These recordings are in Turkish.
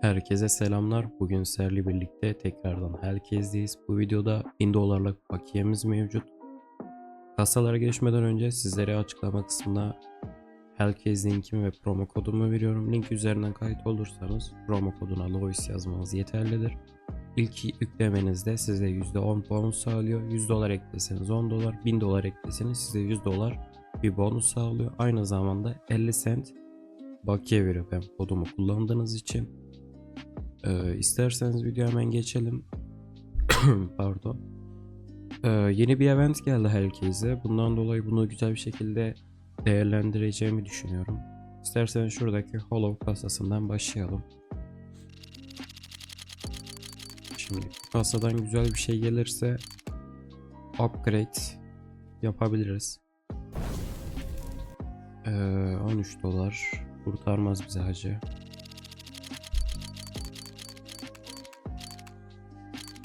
Herkese selamlar. Bugün sizlerle birlikte tekrardan herkesdeyiz. Bu videoda 1000 dolarlık bakiyemiz mevcut. Kasalara geçmeden önce sizlere açıklama kısmına herkes linkimi ve promo kodumu veriyorum. Link üzerinden kayıt olursanız promo koduna Lois yazmanız yeterlidir. İlk yüklemenizde size %10 bonus sağlıyor. 100 dolar ekleseniz 10 dolar, 1000 dolar ekleseniz size 100 dolar bir bonus sağlıyor. Aynı zamanda 50 cent bakiye veriyor ben kodumu kullandığınız için. Ee, isterseniz video hemen geçelim. Pardon. Ee, yeni bir event geldi herkese. Bundan dolayı bunu güzel bir şekilde değerlendireceğimi düşünüyorum. İsterseniz şuradaki Hollow kasasından başlayalım. Şimdi kasadan güzel bir şey gelirse upgrade yapabiliriz. Ee, 13 dolar kurtarmaz bize hacı.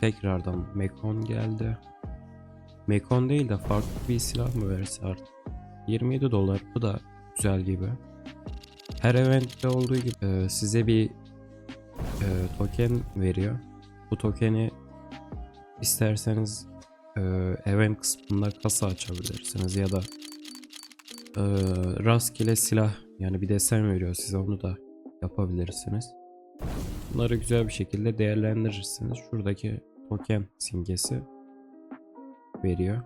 Tekrardan Mekon geldi. Mekon değil de farklı bir silah mı verse artık. 27 dolar bu da güzel gibi. Her eventte olduğu gibi e, size bir e, token veriyor. Bu tokeni isterseniz e, event kısmında kasa açabilirsiniz ya da e, rastgele silah yani bir desen veriyor size onu da yapabilirsiniz. Bunları güzel bir şekilde değerlendirirsiniz. Şuradaki token simgesi veriyor.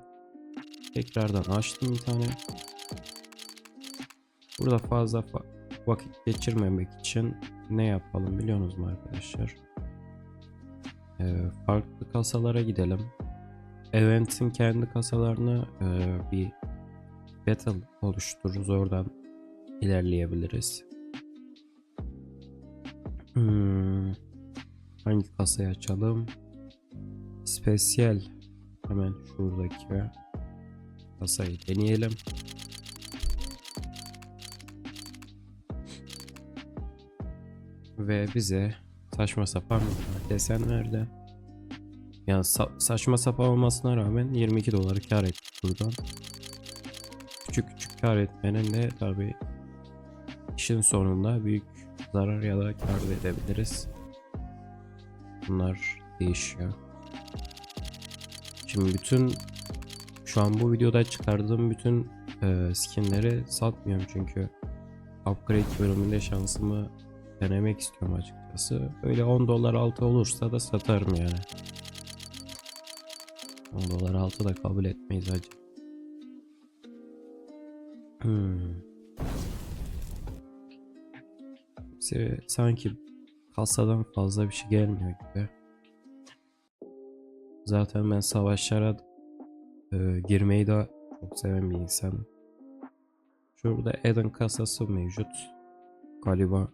Tekrardan açtım bir tane. Burada fazla fa- vakit geçirmemek için ne yapalım biliyorsunuz mu arkadaşlar? Ee, farklı kasalara gidelim. Event'in kendi kasalarını e, bir battle oluştururuz. Oradan ilerleyebiliriz. Hmm. Hangi kasayı açalım? Spesiyel. Hemen şuradaki kasayı deneyelim. Ve bize saçma sapan bir desen verdi. Yani sa- saçma sapan olmasına rağmen 22 doları kar ettik buradan. Küçük küçük kar etmenin de tabi işin sonunda büyük zarar ya da kar edebiliriz. Bunlar değişiyor. Şimdi bütün şu an bu videoda çıkardığım bütün e, skinleri satmıyorum çünkü upgrade bölümünde şansımı denemek istiyorum açıkçası. Böyle 10 dolar altı olursa da satarım yani. 10 dolar altı da kabul etmeyiz acı. Hmm. Sanki kasadan fazla bir şey gelmiyor gibi. Zaten ben savaşlara e, girmeyi de çok seven bir insanım. Şurada Eden kasası mevcut. Galiba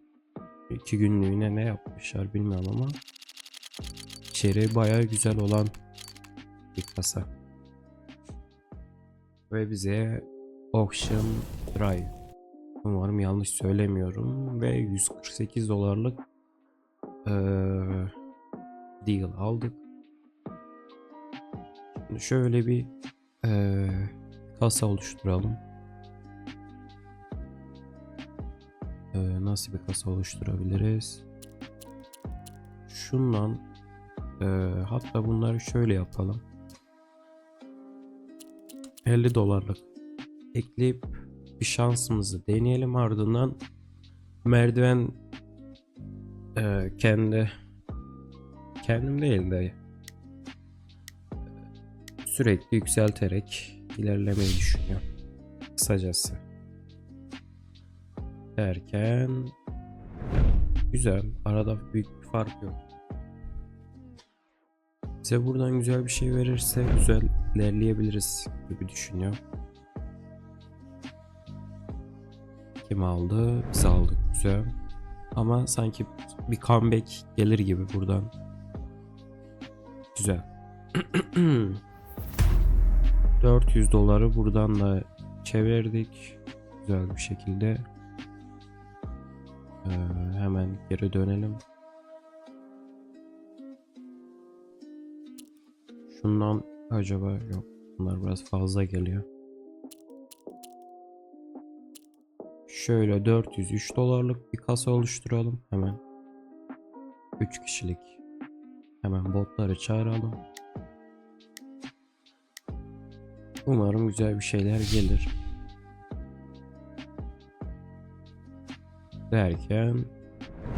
iki günlüğüne ne yapmışlar bilmiyorum ama içeriği baya güzel olan bir kasa. Ve bize Auction Drive Umarım yanlış söylemiyorum ve 148 dolarlık eee deal aldık. Şöyle bir eee, kasa oluşturalım. Eee, nasıl bir kasa oluşturabiliriz? Şundan eee, hatta bunları şöyle yapalım. 50 dolarlık ekleyip bir şansımızı deneyelim ardından merdiven e, kendi kendim değil de sürekli yükselterek ilerlemeyi düşünüyorum. Kısacası. Derken güzel. Arada büyük bir fark yok. Bize buradan güzel bir şey verirse güzel ilerleyebiliriz gibi düşünüyorum. Kim aldı? Biz aldık. Güzel. Ama sanki bir comeback gelir gibi buradan. Güzel. 400 doları buradan da çevirdik. Güzel bir şekilde. Ee, hemen geri dönelim. Şundan acaba yok. Bunlar biraz fazla geliyor. Şöyle 403 dolarlık bir kasa oluşturalım hemen. 3 kişilik. Hemen botları çağıralım. Umarım güzel bir şeyler gelir. Derken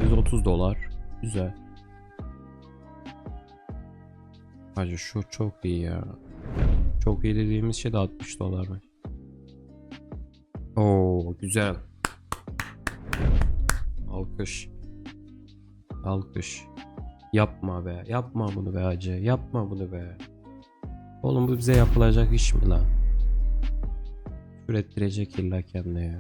130 dolar. Güzel. Hacı şu çok iyi ya. Çok iyi dediğimiz şey de 60 dolarmış. Oo güzel. Alkış. Alkış. Yapma be. Yapma bunu be hacı. Yapma bunu be. Oğlum bu bize yapılacak iş mi lan? Ürettirecek illa kendine ya.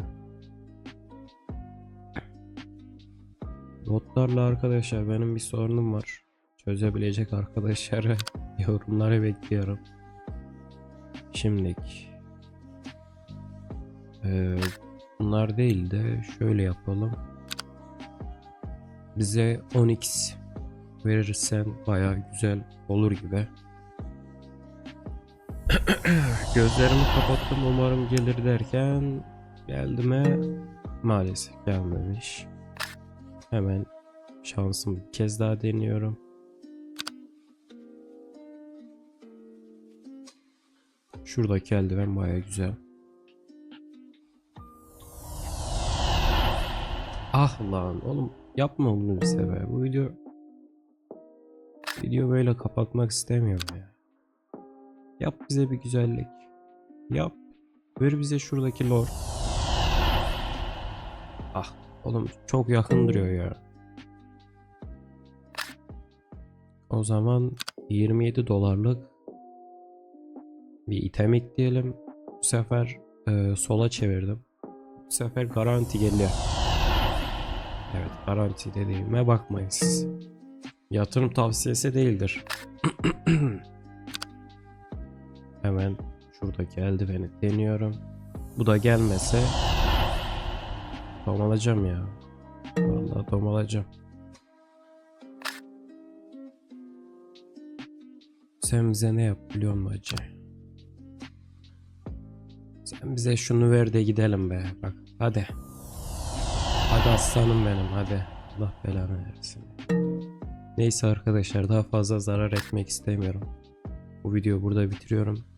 Notlarla arkadaşlar benim bir sorunum var. Çözebilecek arkadaşları yorumları bekliyorum. Şimdilik. Ee, bunlar değil de şöyle yapalım. Bize 10x verirsen baya güzel olur gibi. Gözlerimi kapattım umarım gelir derken geldi mi? Maalesef gelmemiş. Hemen şansımı bir kez daha deniyorum. Şuradaki eldiven baya güzel. Ah lan oğlum yapma bunu bize be. Bu video video böyle kapatmak istemiyorum ya. Yap bize bir güzellik. Yap. Ver bize şuradaki lord. Ah oğlum çok yakın duruyor ya. O zaman 27 dolarlık bir item ekleyelim. Bu sefer e, sola çevirdim. Bu sefer garanti geliyor. Evet garanti dediğime bakmayın siz. Yatırım tavsiyesi değildir. Hemen şuradaki eldiveni deniyorum. Bu da gelmese domalacağım ya. Vallahi domalacağım. Sen bize ne yap biliyor? Sen bize şunu ver de gidelim be. Bak hadi. Hadi aslanım benim hadi. Allah belanı versin. Neyse arkadaşlar daha fazla zarar etmek istemiyorum. Bu videoyu burada bitiriyorum.